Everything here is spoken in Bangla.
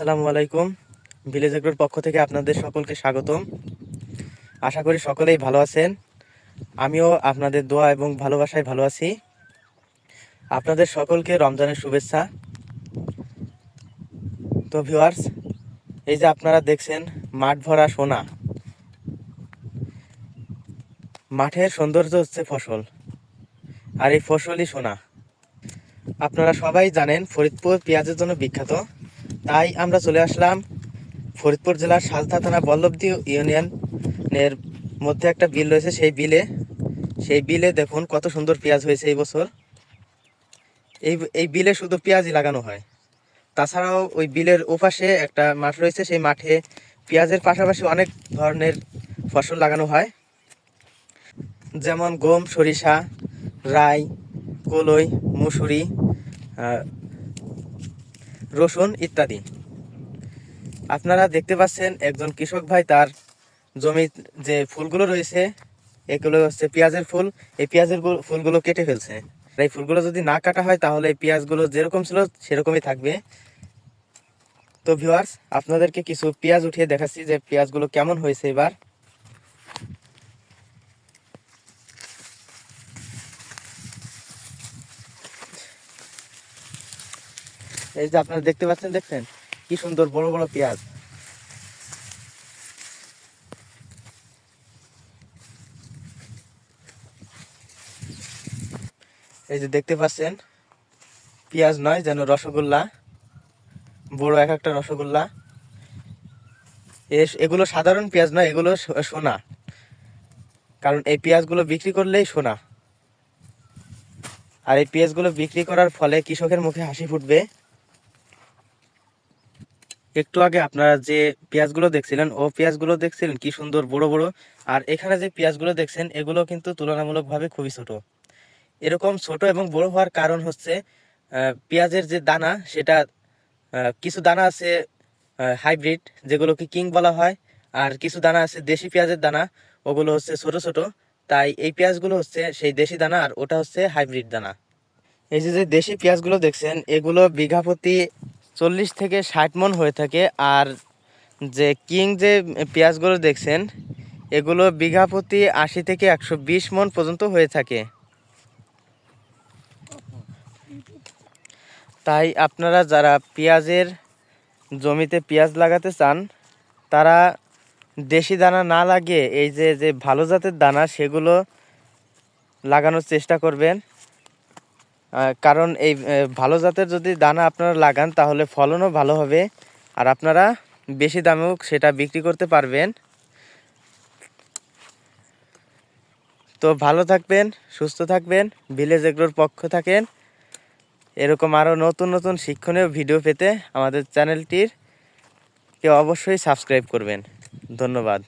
আসসালামু আলাইকুম। ভিলেজ এগ্রোর পক্ষ থেকে আপনাদের সকলকে স্বাগতম। আশা করি সকলেই ভালো আছেন। আমিও আপনাদের দোয়া এবং ভালোবাসায় ভালো আছি। আপনাদের সকলকে রমজানের শুভেচ্ছা। তো ভিউয়ার্স এই যে আপনারা দেখছেন, মাঠ ভরা সোনা। মাঠের সৌন্দর্য হচ্ছে ফসল। আর এই ফসলই সোনা। আপনারা সবাই জানেন, ফরিদপুর পেঁয়াজের জন্য বিখ্যাত। তাই আমরা চলে আসলাম ফরিদপুর জেলার সালথা থানা বল্লভদি ইউনিয়নের মধ্যে একটা বিল রয়েছে, সেই বিলে। সেই বিলে দেখুন কত সুন্দর পেঁয়াজ হয়েছে এই বছর। এই এই বিলে শুধু পেঁয়াজই লাগানো হয়। তাছাড়াও ওই বিলের ওপাশে একটা মাঠ রয়েছে, সেই মাঠে পেঁয়াজের পাশাপাশি অনেক ধরনের ফসল লাগানো হয়। যেমন গম, সরিষা, রাই, কলই, মুসুরি রসুন ইত্যাদি। আপনারা দেখতে পাচ্ছেন একজন কৃষক ভাই তার জমি যে ফুলগুলো রয়েছে, এগুলো হচ্ছে পেঁয়াজের ফুল। এই পেঁয়াজের ফুলগুলো কেটে ফেলছে। এই ফুলগুলো যদি না কাটা হয় তাহলে এই পেঁয়াজগুলো যেরকম ছিল সেরকমই থাকবে। তো ভিউয়ার্স আপনাদেরকে কিছু পেঁয়াজ উঠিয়ে দেখাচ্ছি যে পেঁয়াজগুলো কেমন হয়েছে এবার। এই যে আপনারা দেখতে পাচ্ছেন, দেখছেন? কি সুন্দর বড় বড় পেঁয়াজ। এই যে দেখতে পাচ্ছেন, পেঁয়াজ নয় যেন রসগোল্লা, বড় এক একটা রসগোল্লা। এগুলো সাধারণ পেঁয়াজ নয়, এগুলো সোনা। কারণ এই পেঁয়াজগুলো বিক্রি করলেই সোনা। আর এই পেঁয়াজগুলো বিক্রি করার ফলে কৃষকের মুখে হাসি ফুটবে। একটু আগে আপনারা যে পেঁয়াজগুলো দেখছিলেন, ও পেঁয়াজগুলো দেখছিলেন কি সুন্দর বড় বড়। আর এখানে যে পেঁয়াজগুলো দেখছেন, এগুলো কিন্তু তুলনামূলকভাবে খুবই ছোট। এরকম ছোট এবং বড় হওয়ার কারণ হচ্ছে পেঁয়াজের যে দানা, সেটা কিছু দানা আছে হাইব্রিড, যেগুলোকে কিং বলা হয়, আর কিছু দানা আছে দেশি পেঁয়াজের দানা, ওগুলো হচ্ছে ছোট ছোট। তাই এই পেঁয়াজগুলো হচ্ছে সেই দেশি দানা, আর ওটা হচ্ছে হাইব্রিড দানা। এই যে যে দেশি পেঁয়াজগুলো দেখছেন, এগুলো বিঘা প্রতি চল্লিশ থেকে ষাট মন হয়ে থাকে। আর যে কিং যে পেঁয়াজগুলো দেখছেন, এগুলো বিঘা প্রতি আশি থেকে একশো বিশ মন পর্যন্ত হয়ে থাকে। তাই আপনারা যারা পেঁয়াজের জমিতে পেঁয়াজ লাগাতে চান, তারা দেশি দানা না লাগিয়ে এই যে যে ভালো জাতের দানা, সেগুলো লাগানোর চেষ্টা করবেন। কারণ এই ভালো জাতের যদি দানা আপনারা লাগান, তাহলে ফলনও ভালো হবে। আর আপনারা বেশি দামেও সেটা বিক্রি করতে পারবেন। তো ভালো থাকবেন, সুস্থ থাকবেন, ভিলেজ এগ্রোর পক্ষ থাকেন। এরকম আরও নতুন নতুন শিক্ষণীয় ভিডিও পেতে আমাদের চ্যানেলটির কে অবশ্যই সাবস্ক্রাইব করবেন। ধন্যবাদ।